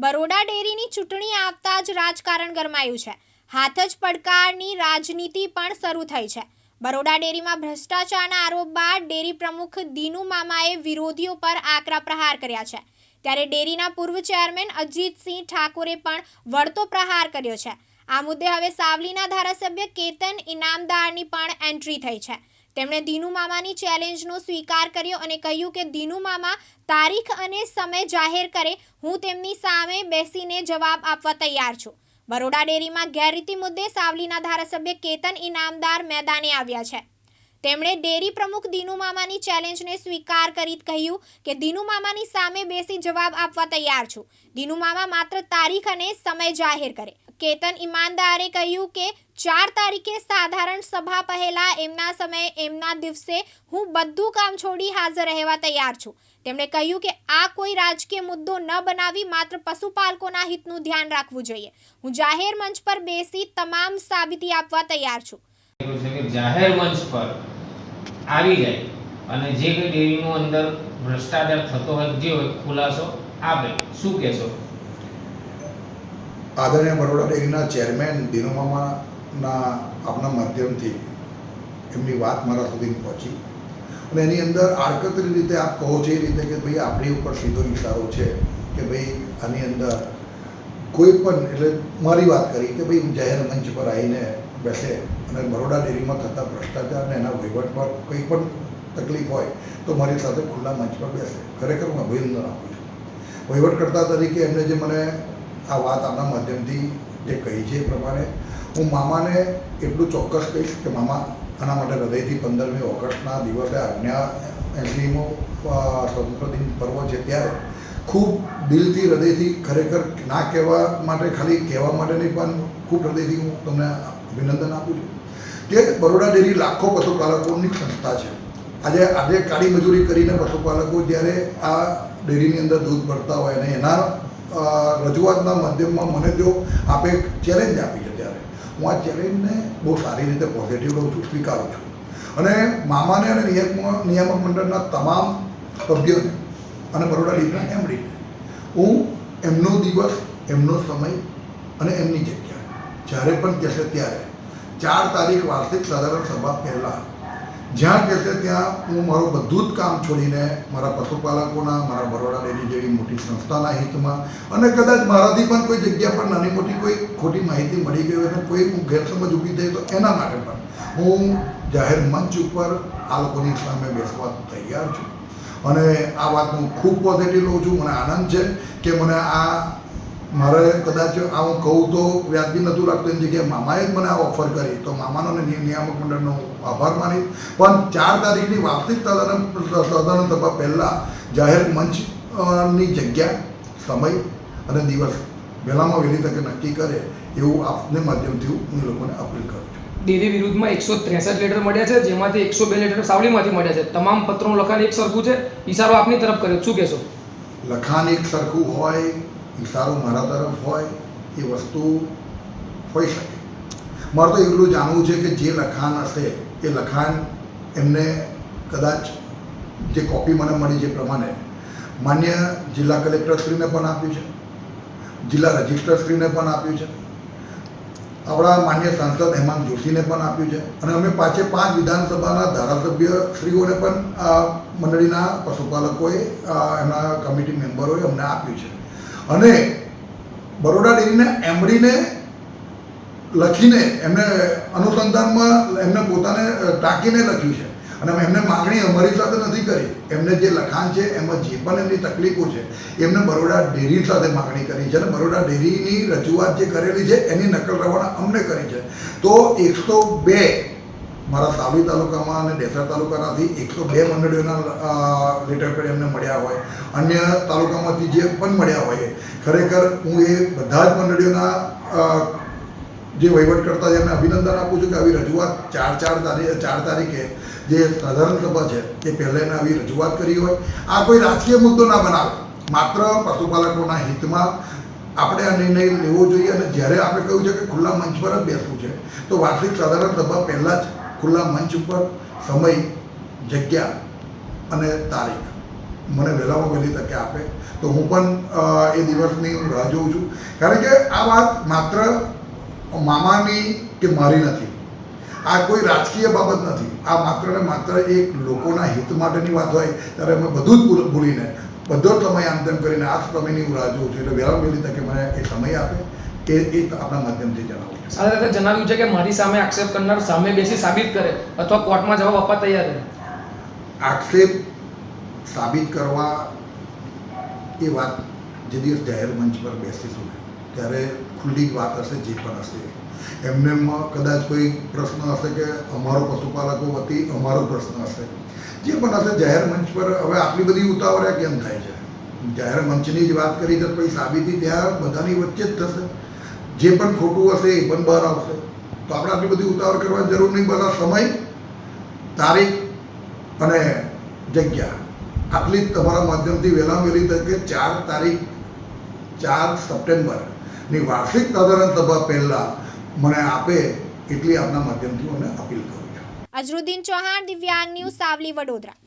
બરોડા ડેરીની ચૂંટણી આવતા જ રાજકારણ ગરમાયું છે. હાથ જ પડકારની રાજનીતિ પણ શરૂ થઈ છે. બરોડા ડેરીમાં ભ્રષ્ટાચારના આરોપ બાદ ડેરી પ્રમુખ દીનુ મામાએ વિરોધીઓ પર આકરા પ્રહાર કર્યા છે. ત્યારે ડેરીના પૂર્વ ચેરમેન અજીતસિંહ ઠાકોરે પણ વળતો પ્રહાર કર્યો છે. આ મુદ્દે હવે સાવલીના ધારાસભ્ય કેતન ઇનામદારની પણ એન્ટ્રી થઈ છે. તેમણે દીનુ મામાની ચેલેન્જનો સ્વીકાર કર્યો અને કહ્યું કે, દીનુ મામા, તારીખ અને સમય જાહેર કરે. હું તેમની સામે બેસીને જવાબ આપવા તૈયાર છું. બરોડા ડેરીમાં ગેરરીતિ મુદ્દે સાવલીના ધારાસભ્ય કેતન ઇનામદાર મેદાને આવ્યા છે. તેમણે ડેરી પ્રમુખ દીનુ મામાની ચેલેન્જને સ્વીકાર કરી કહ્યું કે, દીનુ મામાની સામે બેસી જવાબ આપવા તૈયાર છું. દીનુ મામા માત્ર તારીખ અને સમય જાહેર કરે. કેતન ઈમાનદારે કહ્યું કે ચાર તારીખે સાધારણ સભા પહેલા એમના સમયે એમના દિવસે હું બધું કામ છોડી હાજર રહેવા તૈયાર છું. તેમણે કહ્યું કે આ કોઈ રાજકીય મુદ્દો ન બનાવી માત્ર પશુપાલકોના હિતનું ધ્યાન રાખવું જોઈએ. હું જાહેર મંચ પર બેસી તમામ સાબિતી આપવા તૈયાર છું. જાહેર મંચ પર આવી જાય અને જે કંઈ ડેરીનું અંદર ભ્રષ્ટાચાર થતો હોય, જે હોય, ખુલાસો આપે. શું કહેશો? આદરણીય બરોડા ડેરીના ચેરમેન દિનુમામાના આપના માધ્યમથી એમની વાત મારા સુધી પહોંચી. અને એની અંદર આડકતરી રીતે આપ કહો છો એ રીતે કે ભાઈ આપણી ઉપર સીધો ઇશારો છે કે ભાઈ આની અંદર કોઈ પણ, એટલે મારી વાત કરી કે ભાઈ જાહેર મંચ પર આવીને બેસે અને બરોડા ડેરીમાં થતા ભ્રષ્ટાચાર અને એના વહીવટ પર કંઈ પણ તકલીફ હોય તો મારી સાથે ખુલ્લા મંચ પર બેસે. ખરેખર હું અભિનંદન આપું છું. વહીવટકર્તા તરીકે એમને જે મને આ વાત આપણા માધ્યમથી જે કહી છે એ પ્રમાણે, હું મામાને એટલું ચોક્કસ કહીશ કે મામા આના માટે હૃદયથી પંદરમી ઓગસ્ટના દિવસે આજ્ઞા એસીમો સ્વતંત્ર દિન પર્વ છે ત્યારે ખૂબ દિલથી હૃદયથી ખરેખર ના કહેવા માટે, ખાલી કહેવા માટે નહીં, પણ ખૂબ હૃદયથી હું તમને અભિનંદન આપું છું. કે બરોડા ડેરી લાખો પશુપાલકોની સંસ્થા છે. આજે આજે કાળી મજૂરી કરીને પશુપાલકો જ્યારે આ ડેરીની અંદર દૂધ ભરતા હોય અને એના રજૂઆતના માધ્યમમાં મને જો આપે ચેલેન્જ આપી છે ત્યારે. હું આ ચેલેન્જને બહુ સારી રીતે પોઝિટિવ લઉં છું, સ્વીકારું છું. અને મામાને અને નિયામક નિયામક મંડળના તમામ સભ્યોને અને બરોડા ડીપના એમડીને હું એમનો દિવસ, એમનો સમય અને એમની જગ્યા જ્યારે પણ કહેશે ત્યારે ચાર તારીખ વાર્ષિક સાધારણ સભા પહેલાં જ્યાં કહેશે ત્યાં હું મારું બધું જ કામ છોડીને મારા પશુપાલકોના, મારા બરોડા ડેરી જેવી મોટી સંસ્થાના હિતમાં અને કદાચ મારાથી પણ કોઈ જગ્યા પર નાની મોટી કોઈ ખોટી માહિતી મળી ગઈ હોય અને કોઈ હું ગેરસમજ ઊભી થઈ તો એના માટે પણ હું જાહેર મંચ ઉપર આ લોકોની સામે બેસવા તૈયાર છું. અને આ વાત હું ખૂબ પોઝિટિવ લઉં છું, મને આનંદ છે કે મને આ મારે કદાચ આ હું કહું તો વ્યાજબી નહોતું લાગતું એની જગ્યાએ મામાએ જ મને આ ઓફર કરી. તો મામાનો અને નિયામક મંડળનો આભાર માની. પણ ચાર તારીખની વાર્ષિક તદન સાધારણ સભા પહેલાં જાહેર મંચ અ, ની જગ્યા સમય અને દિવસ વહેલામાં વહેલી તકે નક્કી કરે એવું આપને માધ્યમથી હું લોકોને અપીલ કરું છું. ડેરી વિરુદ્ધમાં એકસો ત્રેસઠ લેટર મળ્યા છે જેમાંથી એકસો બે લેટર સાવલીમાંથી મળ્યા છે. તમામ પત્રોનું લખાણ એક સરખું છે. ઈશારો આપની તરફ કર્યો. શું કહેશો? લખાણ એક સરખું હોય ઇશારો મારા તરફ હોય, એ વસ્તુ હોઈ શકે. મારે તો એટલું જાણવું છે કે જે લખાણ હશે, એ લખાણ એમને કદાચ જે કોપી મને મળી એ પ્રમાણે, માન્ય જિલ્લા કલેક્ટરશ્રીને પણ આપ્યું છે, જિલ્લા રજિસ્ટરશ્રીને પણ આપ્યું છે, આપણા માન્ય સાંસદ હેમંત જોશીને પણ આપ્યું છે, અને અમે પાંચે પાંચ વિધાનસભાના ધારાસભ્યશ્રીઓને પણ મંડળીના પશુપાલકોએ એમના કમિટી મેમ્બરોએ અમને આપ્યું છે. અને બરોડા ડેરીના એમડીને લખીને એમને અનુસંધાનમાં એમને પોતાને ટાંકીને લખ્યું છે. અને એમને માગણી અમારી સાથે નથી કરી. એમને જે લખાણ છે, એમાં જે પણ એમની તકલીફો છે, એમને બરોડા ડેરી સાથે માગણી કરી છે અને બરોડા ડેરીની રજૂઆત જે કરેલી છે, એની નકલ રવાના અમને કરી છે. તો એકસો બે મારા સાવલી તાલુકામાં અને ડેસર તાલુકાનાથી એકસો બે મંડળીઓના લેટર પેડ એમને મળ્યા હોય. અન્ય તાલુકામાંથી જે પણ મળ્યા હોય, ખરેખર હું એ બધા જ મંડળીઓના જે વહીવટ કરતા એમને અભિનંદન આપું છું કે આવી રજૂઆત ચાર ચાર તારીખ ચાર તારીખે જે સાધારણ સભા છે, એ પહેલાં એને આવી રજૂઆત કરી હોય. આ કોઈ રાજકીય મુદ્દો ના બનાવે. માત્ર પશુપાલકોના હિતમાં આપણે આ નિર્ણય લેવો જોઈએ અને જ્યારે આપણે કહ્યું છે કે ખુલ્લા મંચ પર જ બેસવું છે, તો વાર્ષિક સાધારણ સભા પહેલાં જ ખુલ્લા મંચ ઉપર સમય, જગ્યા અને તારીખ. મને વહેલામાં વહેલી તકે આપે. તો હું પણ એ દિવસની રાહ જોઉં છું. કારણ કે આ વાત માત્ર મામાની કે મારી નથી. આ કોઈ રાજકીય બાબત નથી. આ માત્ર ને માત્ર એક લોકોના હિત માટેની વાત હોય, ત્યારે અમે બધું જ ભૂલ- ભૂલીને બધો સમય આમ કરીને આ સમયની હું રાહ જોઉં છું. એટલે વહેલા વહેલી તકે મને એ સમય આપે. એ એ આપણા માધ્યમથી જણાવો સાથે સાથે જણાવ્યું છે કે મારી સામે આક્ષેપ કરનાર સામે બેસી સાબિત કરે અથવા કોર્ટમાં જવાબ આપવા તૈયાર રહે. આક્ષેપ સાબિત કરવા એ વાત જે દિવસ જાહેર મંચ પર બેસીશું ને ત્યારે ખુલ્લી જ વાત હશે જે પણ હશે. એમને એમ કદાચ કોઈ પ્રશ્ન હશે કે અમારો પશુપાલકો વતી અમારો પ્રશ્ન હશે. જે પણ હશે જાહેર મંચ પર હવે આટલી બધી ઉતાવળ્યા કેમ થાય છે? જાહેર મંચની જ વાત કરી તો પછી સાબિતી ત્યાં બધાની વચ્ચે જ થશે. જે પણ ખોટું હશે એ પણ બહાર આવશે. તો આપણે આટલી બધી ઉતાવળ કરવાની જરૂર નહીં બધા સમય, તારીખ અને જગ્યા. આટલી જ તમારા માધ્યમથી વહેલા વહેલી તરીકે ચાર તારીખ, ચાર સપ્ટેમ્બરની વાર્ષિક સાધારણ સભા પહેલાં મને આપે એટલી આપના માધ્યમથી હું અપીલ કરું છું. અજરુદ્દીન ચૌહાણ, દિવ્યાંગ ન્યૂઝ, સાવલી, વડોદરા.